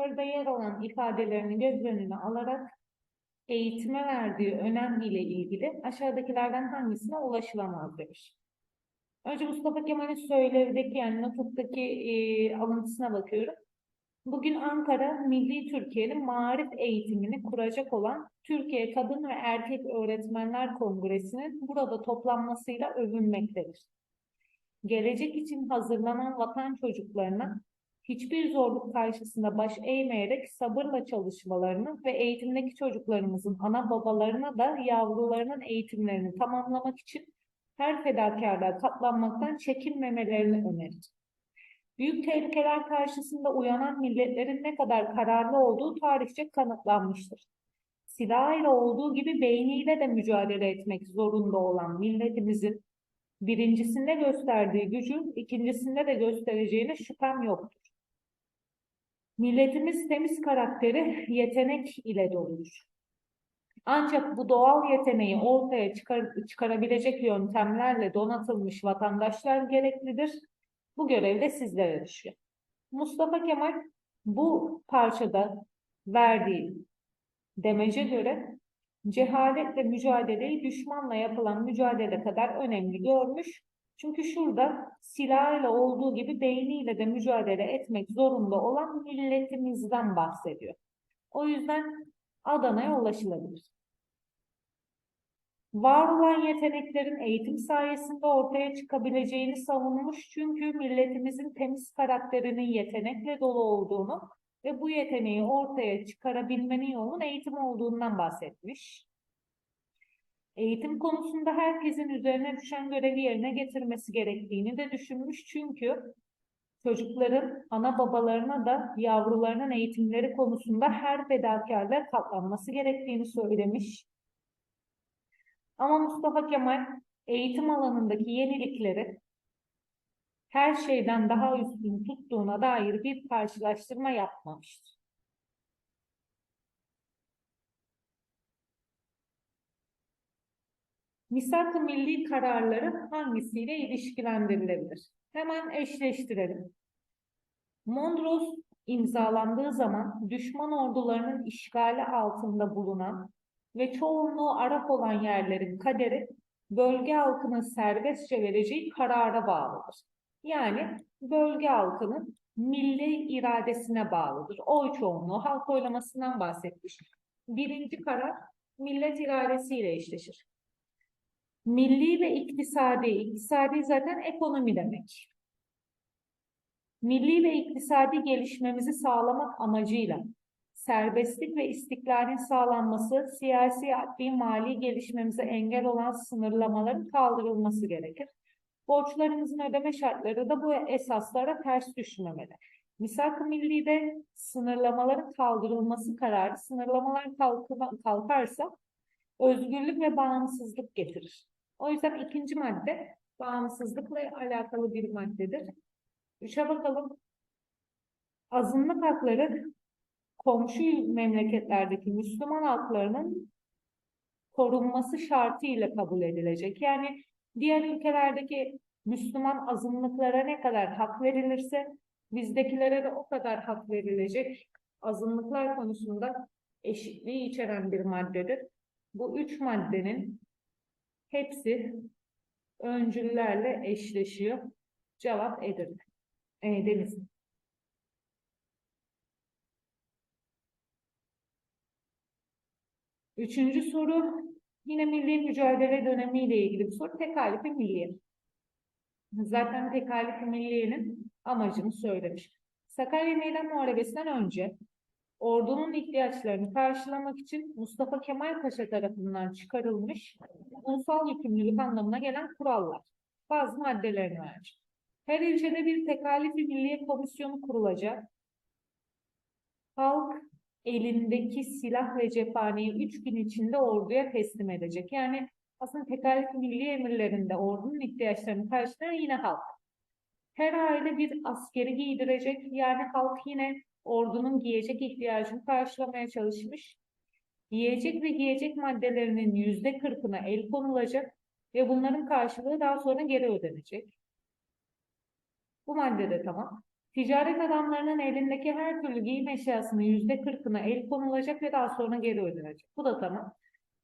yukarıda yer alan ifadelerini göz önüne alarak eğitime verdiği önem ile ilgili aşağıdakilerden hangisine ulaşılamaz demiş. Önce Mustafa Kemal'in söylevdeki yani Nutuk'taki e, alıntısına bakıyorum. Bugün Ankara Milli Türkiye'nin marif eğitimini kuracak olan Türkiye Kadın ve Erkek Öğretmenler Kongresi'nin burada toplanmasıyla övünmektedir. Gelecek için hazırlanan vatan çocuklarına hiçbir zorluk karşısında baş eğmeyerek sabırla çalışmalarını ve eğitimdeki çocuklarımızın ana babalarına da yavrularının eğitimlerini tamamlamak için her fedakarlığa katlanmaktan çekinmemelerini önerir. Büyük tehlikeler karşısında uyanan milletlerin ne kadar kararlı olduğu tarihçe kanıtlanmıştır. Silahıyla olduğu gibi beyniyle de mücadele etmek zorunda olan milletimizin birincisinde gösterdiği gücü ikincisinde de göstereceğine şüphem yoktur. Milletimiz temiz karakteri yetenek ile doludur. Ancak bu doğal yeteneği ortaya çıkar, çıkarabilecek yöntemlerle donatılmış vatandaşlar gereklidir. Bu görev de sizlere düşüyor. Mustafa Kemal bu parçada verdiği demece göre cehaletle mücadeleyi düşmanla yapılan mücadele kadar önemli görmüş. Çünkü şurada silahıyla olduğu gibi beyniyle de mücadele etmek zorunda olan milletimizden bahsediyor. O yüzden Adana'ya ulaşılabilir. Var olan yeteneklerin eğitim sayesinde ortaya çıkabileceğini savunmuş çünkü milletimizin temiz karakterinin yetenekle dolu olduğunu ve bu yeteneği ortaya çıkarabilmenin yolunun eğitim olduğundan bahsetmiş. Eğitim konusunda herkesin üzerine düşen görevi yerine getirmesi gerektiğini de düşünmüş çünkü çocukların ana babalarına da yavrularının eğitimleri konusunda her fedakarlığa katlanması gerektiğini söylemiş. Ama Mustafa Kemal eğitim alanındaki yenilikleri her şeyden daha üstün tuttuğuna dair bir karşılaştırma yapmamıştır. Misak-ı milli kararları hangisiyle ilişkilendirilebilir? Hemen eşleştirelim. Mondros imzalandığı zaman düşman ordularının işgali altında bulunan ve çoğunluğu Arap olan yerlerin kaderi bölge halkının serbestçe vereceği karara bağlıdır. Yani bölge halkının milli iradesine bağlıdır. Oy çoğunluğu halk oylamasından bahsetmiş. Birinci karar millet iradesiyle eşleşir. Milli ve iktisadi, iktisadi zaten ekonomi demek. Milli ve iktisadi gelişmemizi sağlamak amacıyla serbestlik ve istiklalin sağlanması, siyasi, adli, mali gelişmemize engel olan sınırlamaların kaldırılması gerekir. Borçlarımızın ödeme şartları da bu esaslara ters düşmemeli. Misak-ı Milli'de sınırlamaların kaldırılması kararı, sınırlamalar kalkarsa özgürlük ve bağımsızlık getirir. O yüzden ikinci madde bağımsızlıkla alakalı bir maddedir. Üçe bakalım. Azınlık hakları komşu memleketlerdeki Müslüman halklarının korunması şartıyla kabul edilecek. Yani diğer ülkelerdeki Müslüman azınlıklara ne kadar hak verilirse bizdekilere de o kadar hak verilecek. Azınlıklar konusunda eşitliği içeren bir maddedir. Bu üç maddenin hepsi öncüllerle eşleşiyor. Cevap Edirne. E, Deniz. Üçüncü soru yine milli mücadele dönemiyle ilgili bir soru. Tekalifi milliye. Zaten tekalifi milliyenin amacını söylemiş. Sakarya Meydan Muharebesi'nden önce ordunun ihtiyaçlarını karşılamak için Mustafa Kemal Paşa tarafından çıkarılmış ulusal yükümlülük anlamına gelen kurallar. Bazı maddelerini vermiş. Her ilçede bir tekalifi milliye komisyonu kurulacak. Halk elindeki silah ve cephaneyi üç gün içinde orduya teslim edecek. Yani aslında tekalif milli emirlerinde ordunun ihtiyaçlarını karşılayan yine halk. Her aile bir askeri giydirecek. Yani halk yine ordunun giyecek ihtiyacını karşılamaya çalışmış. Yiyecek ve giyecek maddelerinin yüzde kırkına el konulacak ve bunların karşılığı daha sonra geri ödenecek. Bu madde de tamam. Ticaret adamlarının elindeki her türlü giyim eşyasının yüzde kırkına el konulacak ve daha sonra geri ödenecek. Bu da tamam.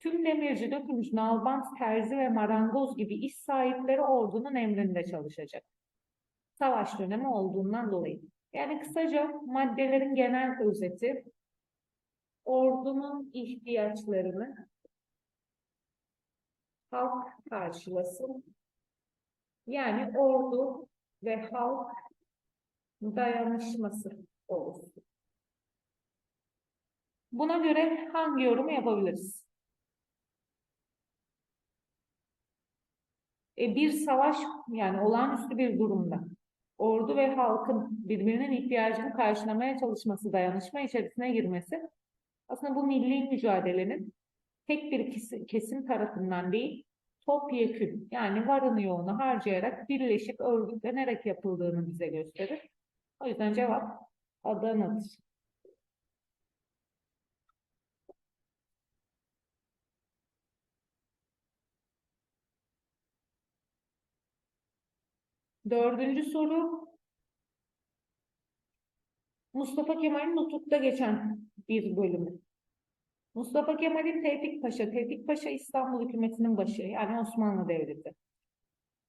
Tüm demirci, dökümcü, nalbant, terzi ve marangoz gibi iş sahipleri ordunun emrinde çalışacak. Savaş dönemi olduğundan dolayı. Yani kısaca maddelerin genel özeti ordunun ihtiyaçlarını halk karşılasın. Yani ordu ve halk dayanışması olsun. Buna göre hangi yorumu yapabiliriz? E, bir savaş yani olağanüstü bir durumda ordu ve halkın birbirinin ihtiyacını karşılamaya çalışması, dayanışma içerisine girmesi aslında bu milli mücadelenin tek bir kesim tarafından değil, topyekün yani varını yoğunu harcayarak birleşip örgütlenerek yapıldığını bize gösterir. O yüzden cevap Adana'dır. Dördüncü soru. Mustafa Kemal'in Nutuk'ta geçen bir bölümü. Mustafa Kemal'in Tevfik Paşa, Tevfik Paşa İstanbul hükümetinin başı yani Osmanlı Devleti.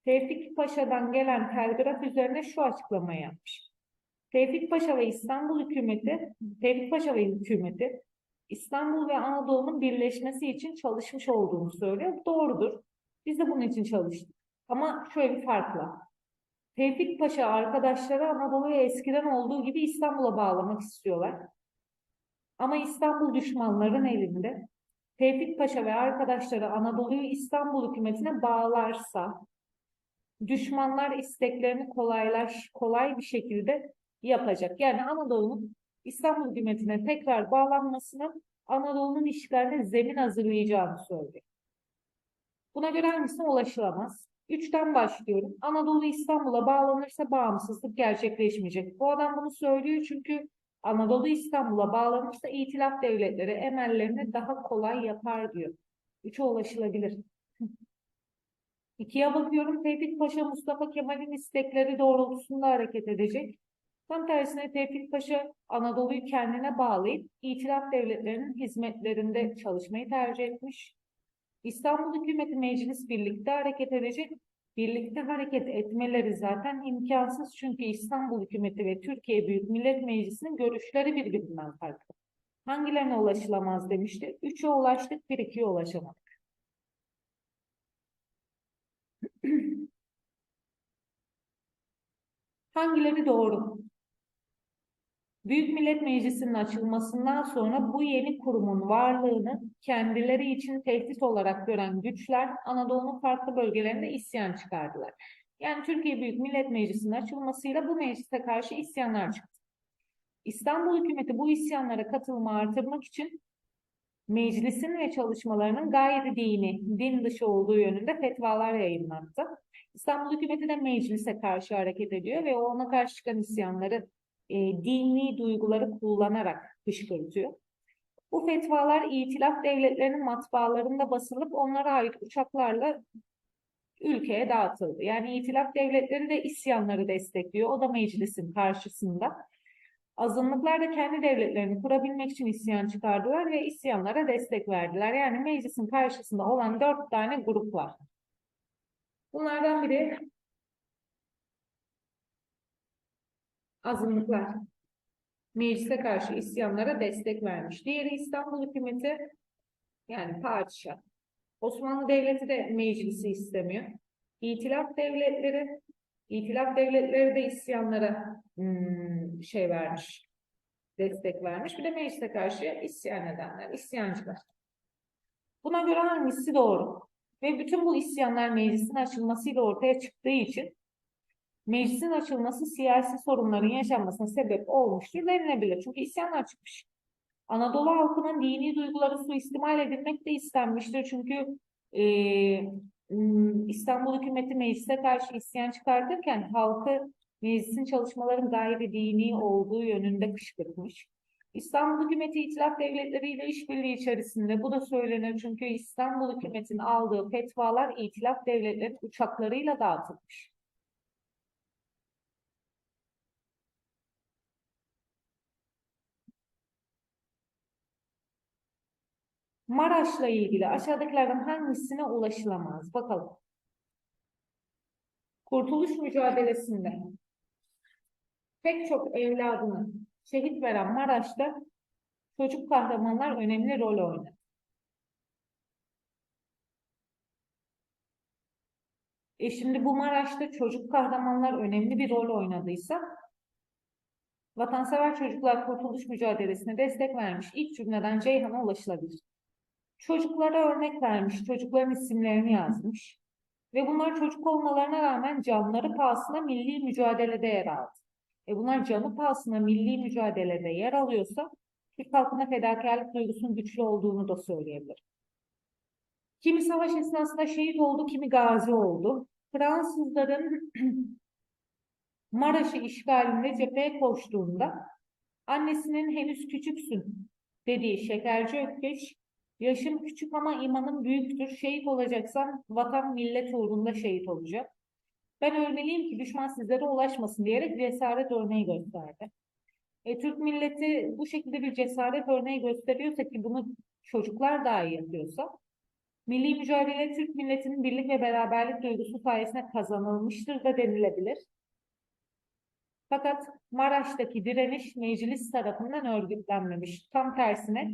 Tevfik Paşa'dan gelen telgraf üzerine şu açıklamayı yapmış. Tevfik Paşa ve İstanbul hükümeti, Tevfik Paşa ve hükümeti İstanbul ve Anadolu'nun birleşmesi için çalışmış olduğunu söylüyor. Doğrudur. Biz de bunun için çalıştık. Ama şöyle bir farkla. Tevfik Paşa arkadaşları Anadolu'yu eskiden olduğu gibi İstanbul'a bağlamak istiyorlar. Ama İstanbul düşmanların elinde. Tevfik Paşa ve arkadaşları Anadolu'yu İstanbul hükümetine bağlarsa düşmanlar isteklerini kolaylaş, kolay bir şekilde yapacak. Yani Anadolu'nun İstanbul hükümetine tekrar bağlanmasını Anadolu'nun işgaline zemin hazırlayacağını söylüyor. Buna göre hangisine ulaşılamaz? Üçten başlıyorum. Anadolu İstanbul'a bağlanırsa bağımsızlık gerçekleşmeyecek. Bu adam bunu söylüyor çünkü Anadolu İstanbul'a bağlanırsa itilaf devletleri emellerini daha kolay yapar diyor. Üçe ulaşılabilir. İkiye bakıyorum. Tevfik Paşa Mustafa Kemal'in istekleri doğrultusunda hareket edecek. Tam tersine Tevfik Paşa Anadolu'yu kendine bağlayıp itilaf devletlerinin hizmetlerinde çalışmayı tercih etmiş. İstanbul hükümeti meclis birlikte hareket edecek. Birlikte hareket etmeleri zaten imkansız çünkü İstanbul hükümeti ve Türkiye Büyük Millet Meclisi'nin görüşleri birbirinden farklı. Hangilerine ulaşılamaz demişti. Üçe ulaştık, bir ikiye ulaşamadık. Hangileri doğru? Büyük Millet Meclisi'nin açılmasından sonra bu yeni kurumun varlığını kendileri için tehdit olarak gören güçler Anadolu'nun farklı bölgelerinde isyan çıkardılar. Yani Türkiye Büyük Millet Meclisi'nin açılmasıyla bu meclise karşı isyanlar çıktı. İstanbul hükümeti bu isyanlara katılımı artırmak için meclisin ve çalışmalarının gayri dini, din dışı olduğu yönünde fetvalar yayınlattı. İstanbul hükümeti de meclise karşı hareket ediyor ve ona karşı çıkan isyanları e, dini duyguları kullanarak kışkırtıyor. Bu fetvalar itilaf devletlerinin matbaalarında basılıp onlara ait uçaklarla ülkeye dağıtıldı. Yani itilaf devletleri de isyanları destekliyor. O da meclisin karşısında. Azınlıklar da kendi devletlerini kurabilmek için isyan çıkardılar ve isyanlara destek verdiler. Yani meclisin karşısında olan dört tane grup var. Bunlardan biri azınlıklar meclise karşı isyanlara destek vermiş. Diğeri İstanbul hükümeti yani padişah. Osmanlı Devleti de meclisi istemiyor. İtilaf devletleri İtilaf devletleri de isyanlara hmm, şey vermiş, destek vermiş. Bir de meclise karşı isyan edenler, isyancılar. Buna göre hangisi doğru? Ve bütün bu isyanlar meclisin açılmasıyla ortaya çıktığı için meclisin açılması siyasi sorunların yaşanmasına sebep olmuştur denilebilir. Çünkü isyanlar çıkmış. Anadolu halkının dini duyguları suistimal edilmek de istenmiştir. Çünkü e, İstanbul hükümeti meclise karşı isyan çıkartırken halkı meclisin çalışmaların gayri dini olduğu yönünde kışkırtmış. İstanbul hükümeti itilaf devletleriyle işbirliği içerisinde bu da söylenir çünkü İstanbul hükümetinin aldığı fetvalar itilaf devletleri uçaklarıyla dağıtılmış. Maraş'la ilgili aşağıdakilerden hangisine ulaşılamaz? Bakalım. Kurtuluş mücadelesinde pek çok evladını şehit veren Maraş'ta çocuk kahramanlar önemli rol oynadı. E şimdi bu Maraş'ta çocuk kahramanlar önemli bir rol oynadıysa vatansever çocuklar kurtuluş mücadelesine destek vermiş. İlk cümleden Ceyhan'a ulaşılabilir. Çocuklara örnek vermiş, çocukların isimlerini yazmış. Ve bunlar çocuk olmalarına rağmen canları pahasına milli mücadelede yer aldı. E bunlar canı pahasına milli mücadelede yer alıyorsa Türk halkına fedakarlık duygusunun güçlü olduğunu da söyleyebilirim. Kimi savaş esnasında şehit oldu, kimi gazi oldu. Fransızların Maraş'ı işgalinde cepheye koştuğunda annesinin henüz küçüksün dediği Şekerci Ökkeş, yaşım küçük ama imanım büyüktür, şehit olacaksan vatan millet uğrunda şehit olacak. Ben ölmeliyim ki düşman sizlere ulaşmasın diyerek cesaret örneği gösterdi. E, Türk milleti bu şekilde bir cesaret örneği gösteriyorsa ki bunu çocuklar dahi yapıyorsa, milli mücadele Türk milletinin birlik ve beraberlik duygusu sayesinde kazanılmıştır da denilebilir. Fakat Maraş'taki direniş meclis tarafından örgütlenmemiş. Tam tersine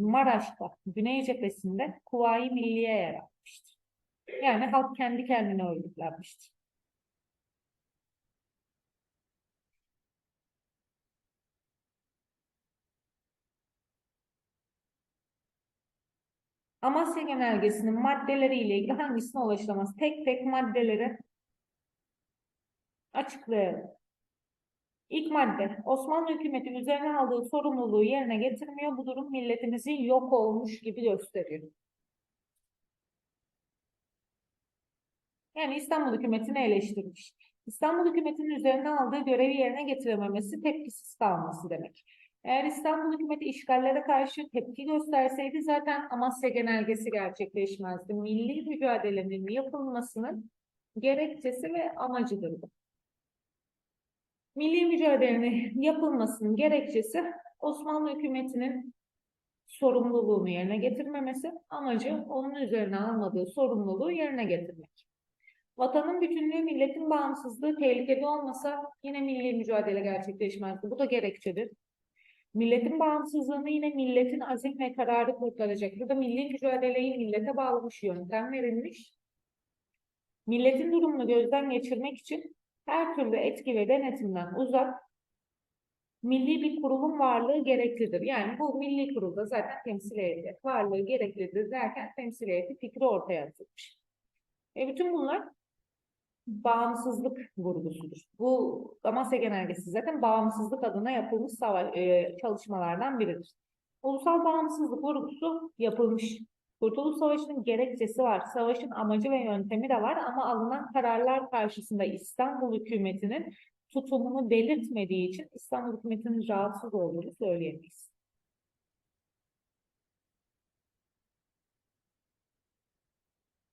Maraş'ta, Güney cephesinde Kuvayi Milliye yer. Yani halk kendi kendine örgütlenmiştir. Amasya Genelgesi'nin maddeleriyle ilgili hangisine ulaşılamaz? Tek tek maddeleri açıklayalım. İlk madde, Osmanlı hükümeti üzerine aldığı sorumluluğu yerine getirmiyor. Bu durum milletimizi yok olmuş gibi gösteriyor. Yani İstanbul hükümetini eleştirmiş. İstanbul hükümetinin üzerine aldığı görevi yerine getirememesi tepkisiz kalması demek. Eğer İstanbul hükümeti işgallere karşı tepki gösterseydi zaten Amasya genelgesi gerçekleşmezdi. Milli mücadelenin yapılmasının gerekçesi ve amacıdır bu. Milli mücadelenin yapılmasının gerekçesi Osmanlı hükümetinin sorumluluğunu yerine getirmemesi, amacı onun üzerine almadığı sorumluluğu yerine getirmek. Vatanın bütünlüğü, milletin bağımsızlığı tehlikede olmasa yine milli mücadele gerçekleşmezdi. Bu da gerekçedir. Milletin bağımsızlığını yine milletin azim ve kararı kurtaracak. Burada milli mücadeleyi millete bağlamış yöntem verilmiş. Milletin durumunu gözden geçirmek için her türlü etki ve denetimden uzak milli bir kurulun varlığı gereklidir. Yani bu milli kurulda zaten temsil edecek varlığı gereklidir derken temsil temsiliyeti fikri ortaya atılmış. E bütün bunlar bağımsızlık vurgusudur. Bu Amasya Genelgesi zaten bağımsızlık adına yapılmış e, çalışmalardan biridir. Ulusal bağımsızlık vurgusu yapılmış. Kurtuluş Savaşı'nın gerekçesi var. Savaşın amacı ve yöntemi de var ama alınan kararlar karşısında İstanbul hükümetinin tutumunu belirtmediği için İstanbul hükümetinin rahatsız olduğunu söyleyemeyiz.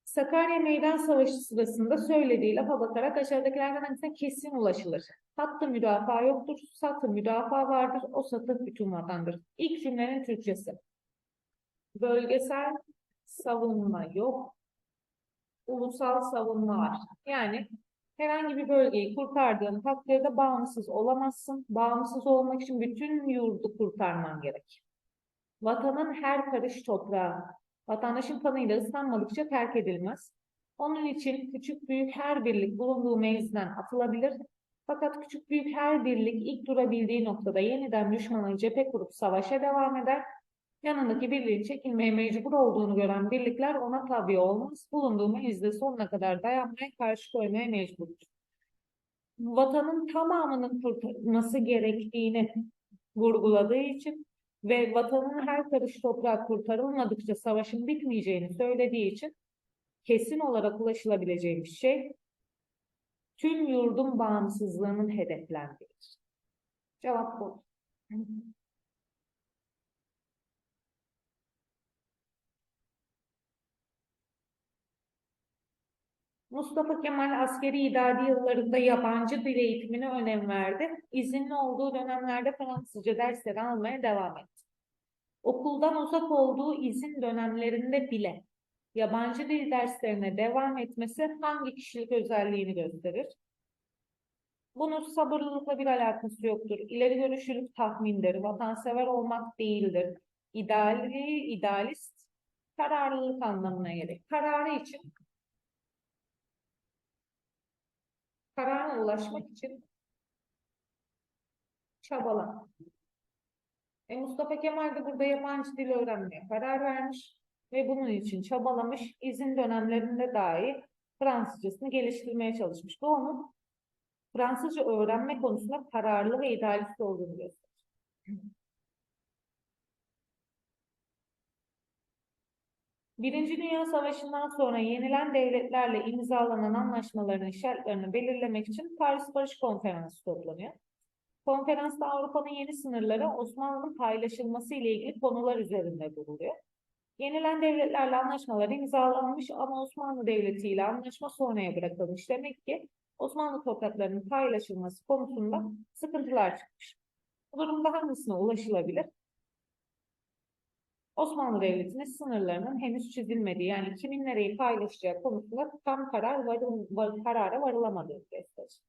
Sakarya Meydan Savaşı sırasında söylediği lafa bakarak aşağıdakilerden hangisine kesin ulaşılır? Hattı müdafaa yoktur, satı müdafaa vardır, o satı bütün vatandır. İlk cümlenin Türkçesi. Bölgesel savunma yok, ulusal savunma var. Yani herhangi bir bölgeyi kurtardığın takdirde bağımsız olamazsın. Bağımsız olmak için bütün yurdu kurtarman gerek. Vatanın her karış toprağı vatandaşın kanıyla ıslanmadıkça terk edilmez. Onun için küçük büyük her birlik bulunduğu meclisten atılabilir. Fakat küçük büyük her birlik ilk durabildiği noktada yeniden düşmana cephe kurup savaşa devam eder. Yanındaki birliğin çekilmeye mecbur olduğunu gören birlikler ona tabi olmaz. Bulunduğu mecliste sonuna kadar dayanmaya karşı koymaya mecburdur. Vatanın tamamının kurtulması gerektiğini vurguladığı için ve vatanın her karış toprak kurtarılmadıkça savaşın bitmeyeceğini söylediği için kesin olarak ulaşılabileceği bir şey tüm yurdun bağımsızlığının hedeflendiğidir. Cevap bu. Mustafa Kemal askeri idadi yıllarında yabancı dil eğitimine önem verdi. İzinli olduğu dönemlerde Fransızca dersleri almaya devam etti. okuldan uzak olduğu izin dönemlerinde bile yabancı dil derslerine devam etmesi hangi kişilik özelliğini gösterir? Bunun sabırlılıkla bir alakası yoktur. İleri görüşlülük tahmindir. Vatansever olmak değildir. İdeali, idealist, kararlılık anlamına gelir. Kararı için, karara ulaşmak için çabala. E, Mustafa Kemal de burada yabancı dil öğrenmeye karar vermiş ve bunun için çabalamış. İzin dönemlerinde dahi Fransızcasını geliştirmeye çalışmış. Bu onun Fransızca öğrenme konusunda kararlı ve idealist olduğunu gösterir. Birinci Dünya Savaşı'ndan sonra yenilen devletlerle imzalanan anlaşmaların şartlarını belirlemek için Paris Barış Konferansı toplanıyor. Konferansta Avrupa'nın yeni sınırları Osmanlı'nın paylaşılması ile ilgili konular üzerinde duruluyor. Yenilen devletlerle anlaşmalar imzalanmış ama Osmanlı Devleti ile anlaşma sonraya bırakılmış. Demek ki Osmanlı topraklarının paylaşılması konusunda sıkıntılar çıkmış. Bu durumda hangisine ulaşılabilir? Osmanlı Devleti'nin sınırlarının henüz çizilmediği yani kimin nereyi paylaşacağı konusunda tam karar varıl, var, karara varılamadığı gösterir.